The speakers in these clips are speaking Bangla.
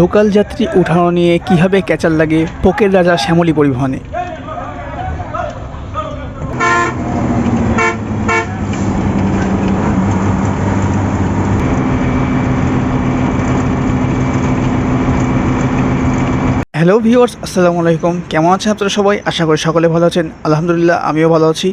লোকাল যাত্রী উঠানো নিয়ে কীভাবে ক্যাচাল লাগে পোকের রাজা শ্যামলী পরিবহনে। হ্যালো ভিউয়ার্স, আসসালামু আলাইকুম। কেমন আছেন আপনারা সবাই? আশা করি সকলে ভালো আছেন। আলহামদুলিল্লাহ, আমিও ভালো আছি।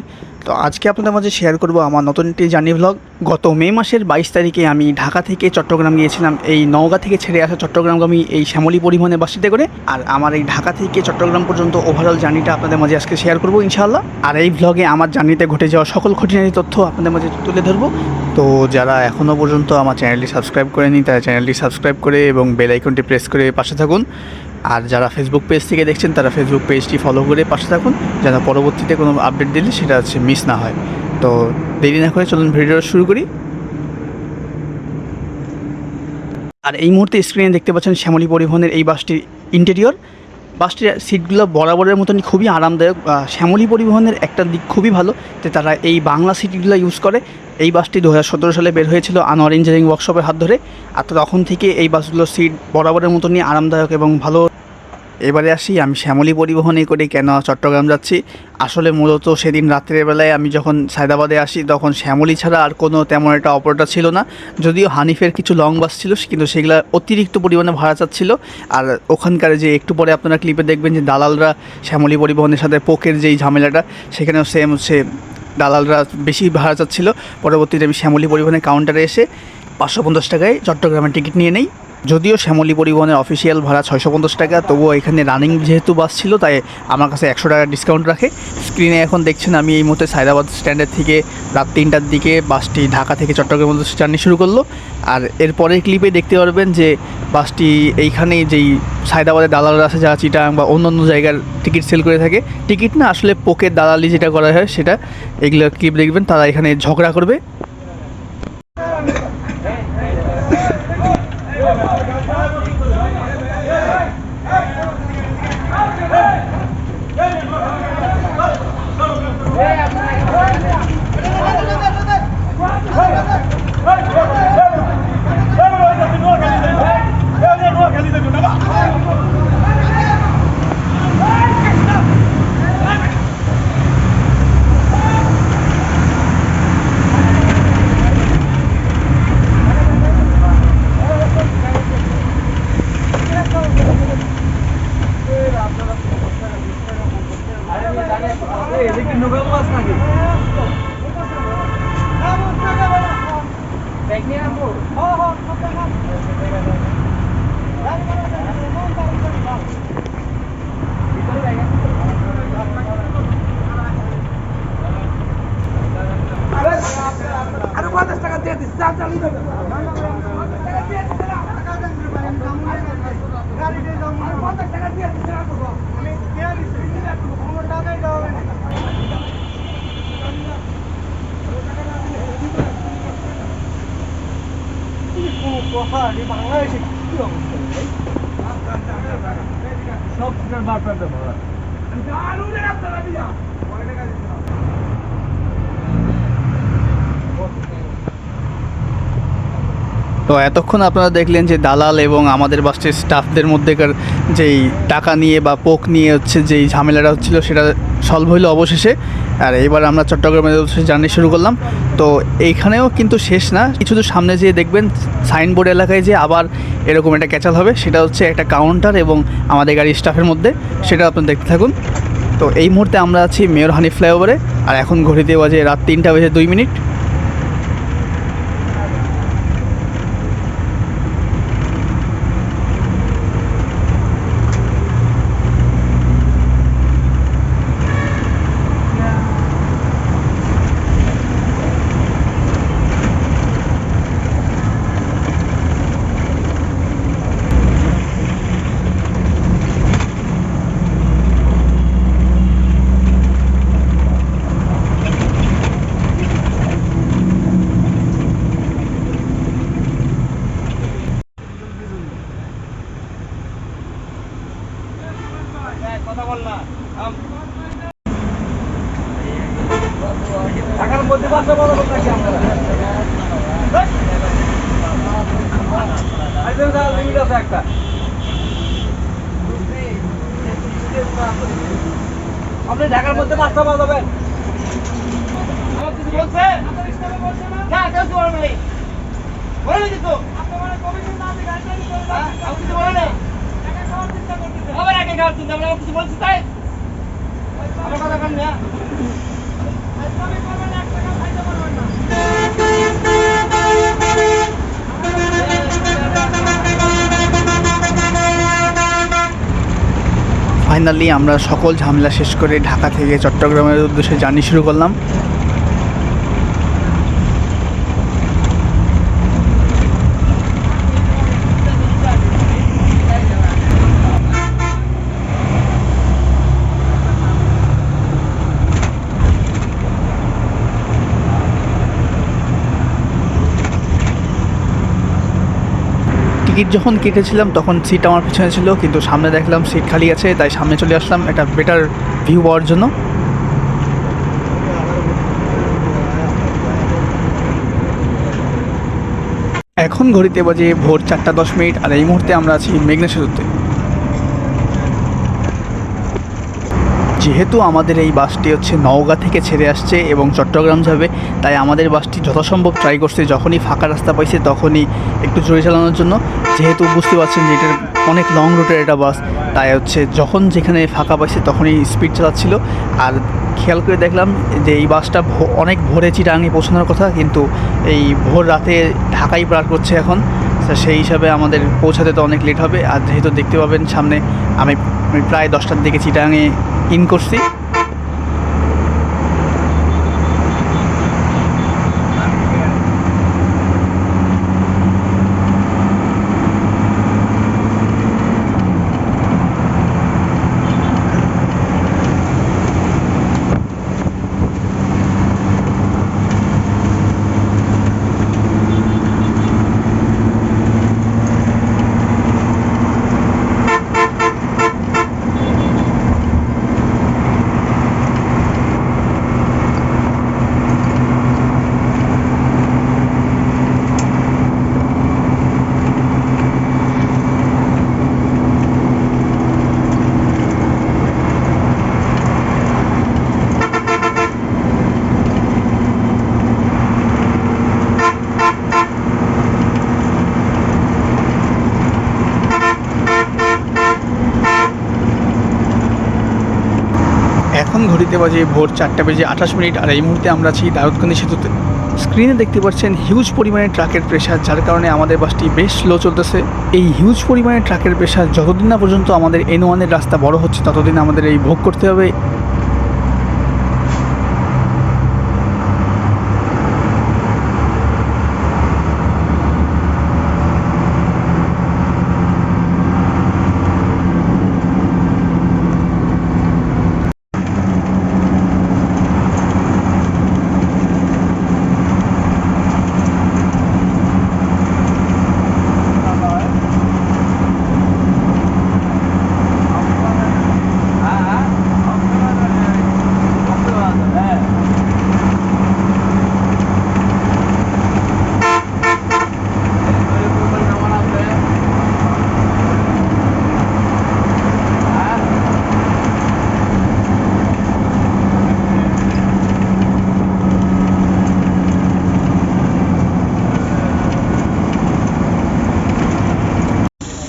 তো আজকে আপনাদের মাঝে শেয়ার করব আমার নতুন একটি জার্নি ভ্লগ গত মে মাসের বাইশ তারিখে আমি ঢাকা থেকে চট্টগ্রাম গিয়েছিলাম। এই নওগাঁ থেকে ছেড়ে আসা চট্টগ্রামগামী এই শ্যামলী পরিবহনে বাসিতে করে। আর আমার এই ঢাকা থেকে চট্টগ্রাম পর্যন্ত ওভারঅল জার্নিটা আপনাদের মাঝে আজকে শেয়ার করব ইনশাআল্লাহ। আর এই ভ্লগে আমার জার্নিতে ঘটে যাওয়া সকল খুঁটিনাটি তথ্য আপনাদের মাঝে তুলে ধরবো। তো যারা এখনও পর্যন্ত আমার চ্যানেলটি সাবস্ক্রাইব করেনি, তারা চ্যানেলটি সাবস্ক্রাইব করে এবং বেল আইকনটি প্রেস করে পাশে থাকুন। আর যারা ফেসবুক পেজ থেকে দেখছেন, তারা ফেসবুক পেজটি ফলো করে পাশে থাকুন, যেন পরবর্তীতে কোনো আপডেট দিলে সেটা হচ্ছে মিস না হয়। তো দেরি না করে চলুন ভিডিওটা শুরু করি। আর এই মুহূর্তে স্ক্রিনে দেখতে পাচ্ছেন শ্যামলী পরিবহনের এই বাসটির ইন্টেরিয়র বাসটির সিটগুলো বরাবরের মতন খুবই আরামদায়ক। শ্যামলী পরিবহনের একটা দিক খুবই ভালো যে তারা এই বাংলা সিটগুলো ইউজ করে। এই বাসটি দু হাজার সতেরো সালে বের হয়েছিল আনোয়ার ইঞ্জিনিয়ারিং ওয়ার্কশপের হাত ধরে। আর তখন থেকে এই বাসগুলোর সিট বরাবরের মতনই আরামদায়ক এবং ভালো এবারে আসি, আমি শ্যামলী পরিবহনে করে কেন চট্টগ্রাম যাচ্ছি। আসলে মূলত সেদিন রাত্রের বেলায় আমি যখন সায়দাবাদে আসি, তখন শ্যামলী ছাড়া আর কোনো তেমন একটা অপারেটর ছিল না। যদিও হানিফের কিছু লং বাস ছিল, কিন্তু সেগুলো অতিরিক্ত পরিমাণে ভাড়া চাচ্ছিল। আর ওখানকার যে একটু পরে আপনারা ক্লিপে দেখবেন যে দালালরা শ্যামলী পরিবহনের সাথে পোকের যেই ঝামেলাটা, সেখানেও সেম হচ্ছে দালালরা বেশি ভাড়া চাচ্ছিল। পরবর্তীতে আমি শ্যামলী পরিবহনের কাউন্টারে এসে পাঁচশো পঞ্চাশ টাকায় চট্টগ্রামের টিকিট নিয়ে নেই। যদিও শ্যামলী পরিবহনের অফিসিয়াল ভাড়া ছয়শো পঞ্চাশ টাকা, তবুও এখানে রানিং যেহেতু বাস ছিল, তাই আমার কাছে একশো টাকা ডিসকাউন্ট রাখে। স্ক্রিনে এখন দেখছেন, আমি এই মুহূর্তে সায়দাবাদ স্ট্যান্ডের থেকে রাত তিনটার দিকে বাসটি ঢাকা থেকে চট্টগ্রাম জার্নি শুরু করল। আর এর পরের ক্লিপে দেখতে পারবেন যে বাসটি এইখানে যেই সায়দাবাদের দালালরা আছে, যারা চিটাং বা অন্য অন্য জায়গার টিকিট সেল করে থাকে টিকিট না আসলে পোকের দালালি যেটা করা হয় সেটা, এগুলো ক্লিপ দেখবেন, তারা এখানে ঝগড়া করবে। পঞ্চাশ টাকা দিয়ে দিচ্ছি চাল চাল পঞ্চাশ টাকা দিয়ে দিচ্ছি তো এতক্ষণ আপনারা দেখলেন যে দালাল এবং আমাদের বাসটির স্টাফদের মধ্যেকার যেই টাকা নিয়ে বা পোক নিয়ে হচ্ছে যেই ঝামেলাটা হচ্ছিল সেটা সলভ হইল অবশেষে। আর এবার আমরা চট্টগ্রামের উদ্দেশ্যে জার্নি শুরু করলাম। তো এইখানেও কিন্তু শেষ না। কিছু দূর সামনে যেয়ে দেখবেন সাইনবোর্ড এলাকায় যে আবার এরকম একটা ক্যাচাল হবে। সেটা হচ্ছে একটা কাউন্টার এবং আমাদের গাড়ির স্টাফের মধ্যে। সেটা আপনারা দেখতে থাকুন। তো এই মুহূর্তে আমরা আছি মেয়র হানি ফ্লাইওভারে। আর এখন ঘড়িতে বাজে রাত তিনটা বেজে দুই মিনিট ঢাকার মধ্যে বাসা বড় কথা কি আমরা লিমিট আছে একটা আপনি ঢাকার মধ্যে পাঁচটা পাওয়া যাবেন আমার কিছু বলছে না কেউ কিছু বলবে নেই বলে কিন্তু হ্যাঁ, আমি কিছু বলে নেই আবার একে খাওয়ার চিন্তা ভাবনা, আমি কিছু বলছি তাই আমার কথা কান না ফাইনালি আমরা সকল ঝামেলা শেষ করে ঢাকা থেকে চট্টগ্রামের উদ্দেশ্যে জার্নি শুরু করলাম। যখন কেটেছিলাম, তখন সিট আমার পিছনে ছিল, কিন্তু সামনে দেখলাম সিট খালি আছে, তাই সামনে চলে আসলাম। একটা বেটার ভিউ পাওয়ার জন্য। এখন ঘড়িতে বাজে ভোর চারটা দশ মিনিট, আর এই মুহূর্তে আমরা আছি মেঘনা সেতুতে। যেহেতু আমাদের এই বাসটি হচ্ছে নওগাঁ থেকে ছেড়ে আসছে এবং চট্টগ্রাম যাবে, তাই আমাদের বাসটি যথাসম্ভব ট্রাই করছে। যখনই ফাঁকা রাস্তা পাইছে, তখনই একটু জোরে চালানোর জন্য। যেহেতু বুঝতে পারছেন যে এটার অনেক লং রুটের একটা বাস, তাই হচ্ছে যখন যেখানে ফাঁকা পাইছে, তখনই স্পিড চালাচ্ছিল। আর খেয়াল করে দেখলাম যে এই বাসটা অনেক ভোরে চিটাঙে পৌঁছানোর কথা, কিন্তু এই ভোর রাতে ঢাকাই পার করছে এখন। সেই হিসাবে আমাদের পৌঁছাতে তো অনেক লেট হবে। আর যেহেতু দেখতে পাবেন সামনে, আমি প্রায় দশটার দিকে চিটাঙে ইন করছি। পাচ্ছি বাজে ভোর চারটা বেজে আঠাশ মিনিট আর এই মুহূর্তে আমরা আছি দাউদকান্দি সেতুতে। স্ক্রিনে দেখতে পাচ্ছেন হিউজ পরিমাণে ট্রাকের প্রেশার যার কারণে আমাদের বাসটি বেশ স্লো চলতেছে। এই হিউজ পরিমাণে ট্রাকের প্রেশার যতদিন না পর্যন্ত আমাদের এন ওয়ানের রাস্তা বড় হচ্ছে, ততদিন আমাদের এই ভোগ করতে হবে।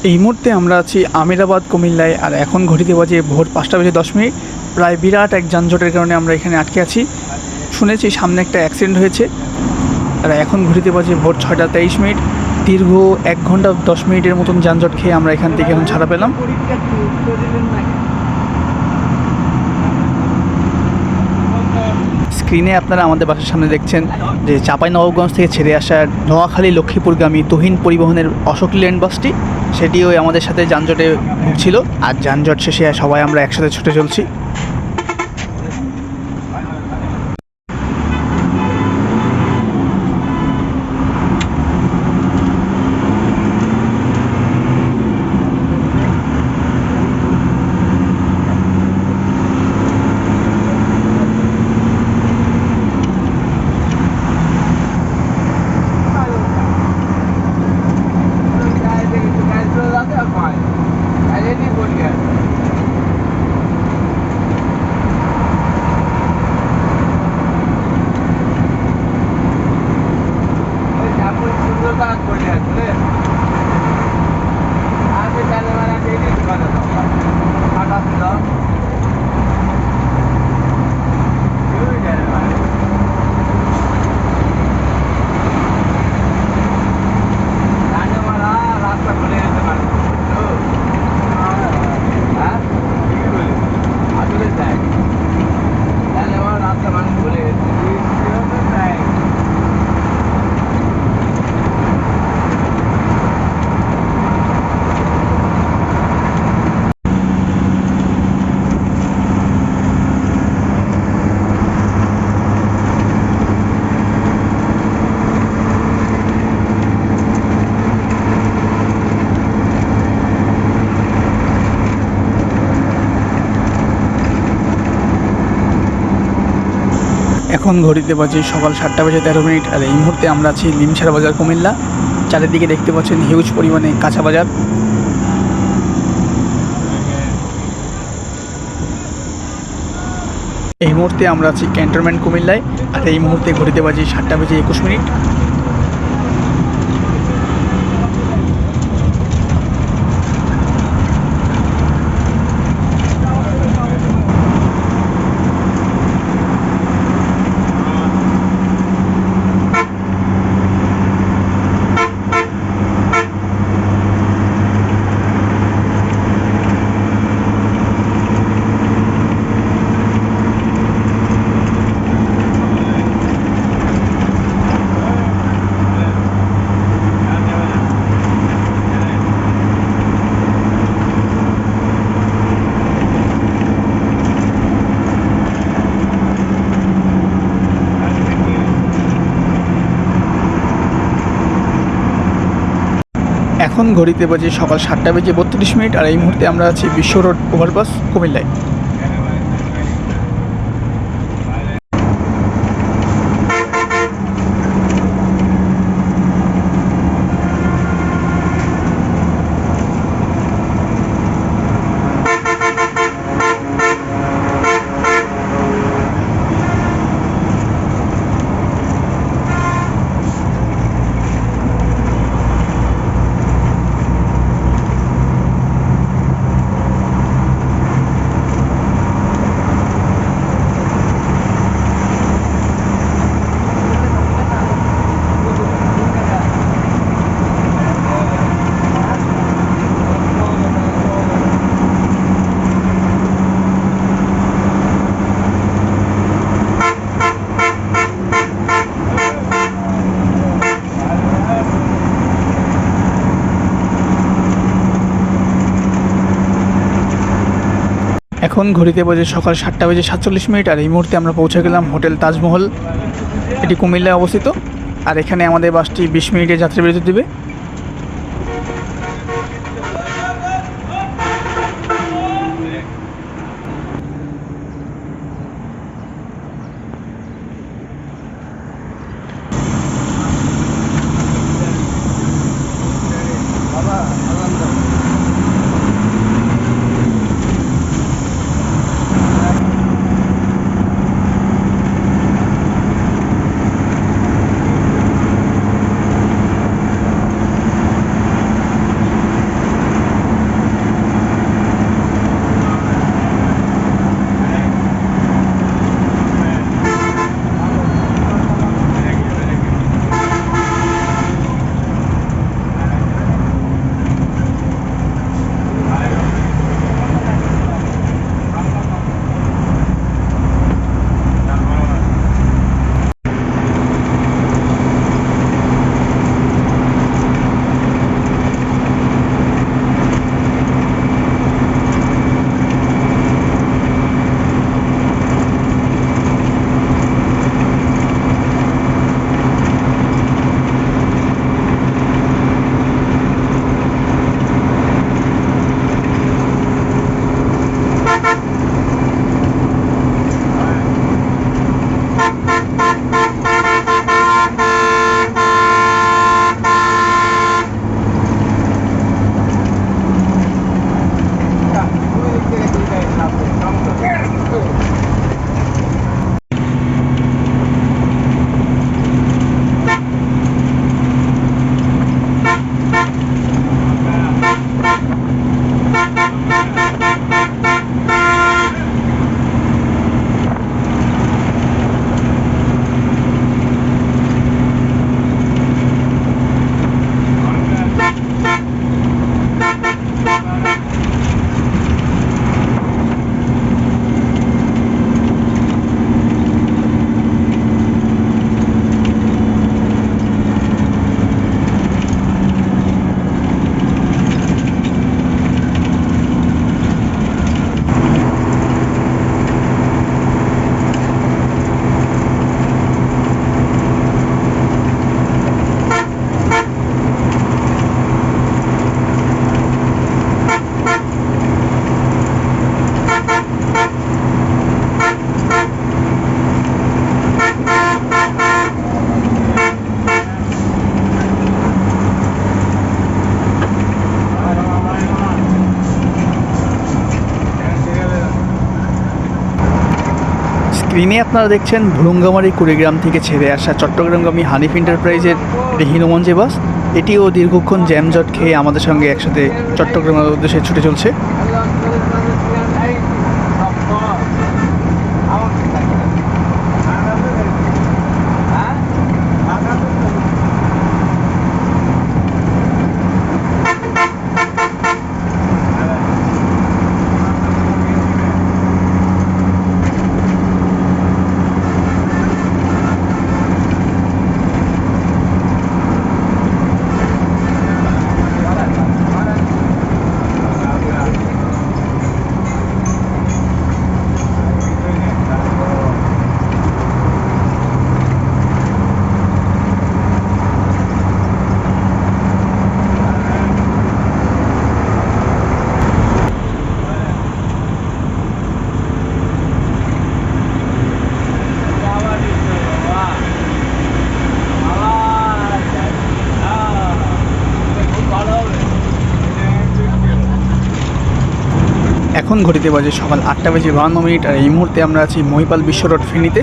এই মুহূর্তে আমরা আছি আমিরাবাদ, কুমিল্লায়, আর এখন ঘটিতে বাজে ভোর পাঁচটা বেজে দশ মিনিট। প্রায় বিরাট এক যানজটের কারণে আমরা এখানে আটকে আছি। শুনেছি সামনে একটা অ্যাক্সিডেন্ট হয়েছে। আর এখন ঘটিতে বাজে ভোর ছয়টা তেইশ মিনিট। দীর্ঘ এক ঘণ্টা দশ মিনিটের মতন যানজট খেয়ে আমরা এখান থেকে এখন ছাড়া পেলাম। স্ক্রিনে আপনারা আমাদের বাসার সামনে দেখছেন যে চাপাই নবাবগঞ্জ থেকে ছেড়ে আসা নোয়াখালী লক্ষ্মীপুরগামী তুহিন পরিবহনের অশোক লেন বাসটি, সেটিও আমাদের সাথে যানজটে ভুগছিল আর যানজট শেষে সবাই আমরা একসাথে ছুটে চলছি। এখন ঘড়িতে বাজে সকাল সাতটা বাজে তেরো মিনিট, আর এই মুহূর্তে আমরা আছি লিমসার বাজার কুমিল্লা। চারিদিকে দেখতে পাচ্ছেন হিউজ পরিমাণে কাঁচা বাজার। এই মুহূর্তে আমরা আছি ক্যান্টনমেন্ট কুমিল্লায়, আর এই মুহূর্তে ঘড়িতে বাজে সাতটা বেজে একুশ মিনিট। এখন ঘড়িতে বাজে সকাল সাতটা বেজে বত্রিশ মিনিট আর এই মুহূর্তে আমরা আছি বিশ্ব রোড ওভারপাস কুমিল্লায়। এখন ঘড়িতে বাজে সকাল সাতটা বেজে সাতচল্লিশ মিনিট আর এই মুহূর্তে আমরা পৌঁছে গেলাম হোটেল তাজমহল। এটি কুমিল্লায় অবস্থিত। আর এখানে আমাদের বাসটি বিশ মিনিটে যাত্রী বিরতি দেবে। স্ক্রিনে আপনারা দেখছেন ভুরুঙ্গামারি কুড়িগ্রাম থেকে ছেড়ে আসা চট্টগ্রামগামী হানিফ এন্টারপ্রাইজের হীনমঞ্জে বাস। এটিও দীর্ঘক্ষণ জ্যামজট খেয়ে আমাদের সঙ্গে একসাথে চট্টগ্রামের উদ্দেশ্যে ছুটে চলছে। এখন ঘটিতে বাজে সকাল আটটা বেজে বাহান্ন মিনিট, আর এই মুহূর্তে আমরা আছি মহিপাল বিশ্ব রোড ফেনীতে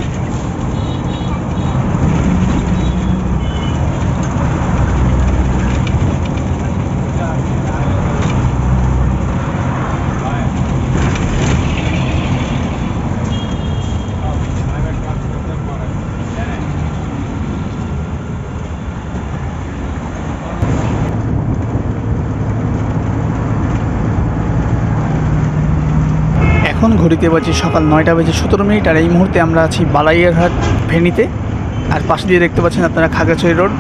এখন ঘড়িতে বাজে সকাল নয়টা বেজে সতেরো মিনিট, আর এই মুহূর্তে আমরা আছি বালাইয়ারহাট ভেনিতে। আর পাশ দিয়ে দেখতে পাচ্ছেন আপনারা খাগড়াছড়ি রোড।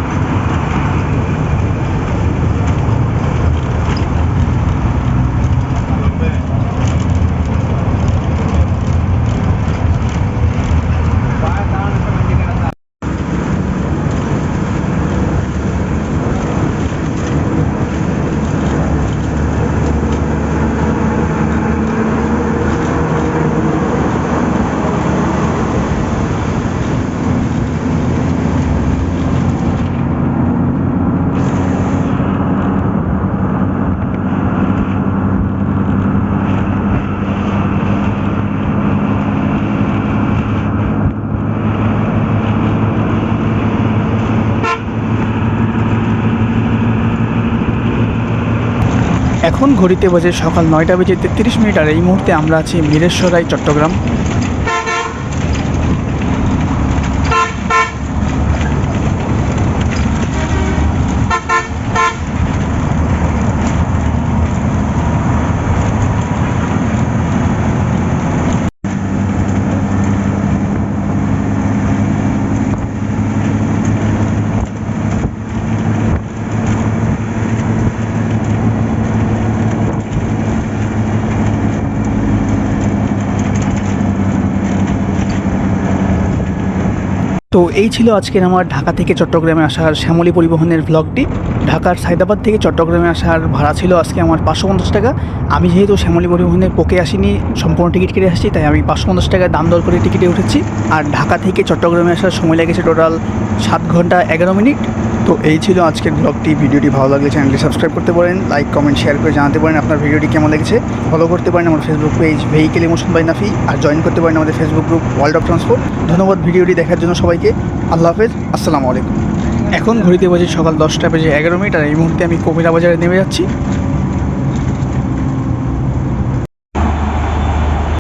এখন ঘড়িতে বাজে সকাল নয়টা বেজে তেত্রিশ মিনিট আর এই মুহূর্তে আমরা আছি মিরেশ্বরাই চট্টগ্রাম। তো এই ছিল আজকের আমার ঢাকা থেকে চট্টগ্রামে আসার শ্যামলী পরিবহনের ব্লগটি ঢাকার সাইদাবাদ থেকে চট্টগ্রামে আসার ভাড়া ছিল আজকে আমার পাঁচশো পঞ্চাশ টাকা। আমি যেহেতু শ্যামলী পরিবহনের পোকে আসিনি, সম্পূর্ণ টিকিট কেটে আসছি, তাই আমি পাঁচশো পঞ্চাশ টাকা দাম দর করে টিকিটে উঠেছি। আর ঢাকা থেকে চট্টগ্রামে আসার সময় লেগেছে টোটাল সাত ঘণ্টা এগারো মিনিট। তো এই ছিল আজকের ব্লগটি ভিডিওটি ভালো লাগলে চ্যানেলটি সাবস্ক্রাইব করতে পারেন লাইক কমেন্ট শেয়ার করে জানাতে পারেন আপনার ভিডিওটি কেমন লেগেছে। ফলো করতে পারেন আমার Facebook page vehicle emotion by Nafi R join করতে পারেন আমাদের Facebook group world of transport ধন্যবাদ ভিডিওটি দেখার জন্য সবাইকে। আল্লাহ হাফেজ, আসসালামু আলাইকুম। এখন ঘড়িতে বাজে সকাল দশটা বেজে এগারো মিনিট, আর এই মুহূর্তে আমি কবিরা বাজারে নেমে যাচ্ছি।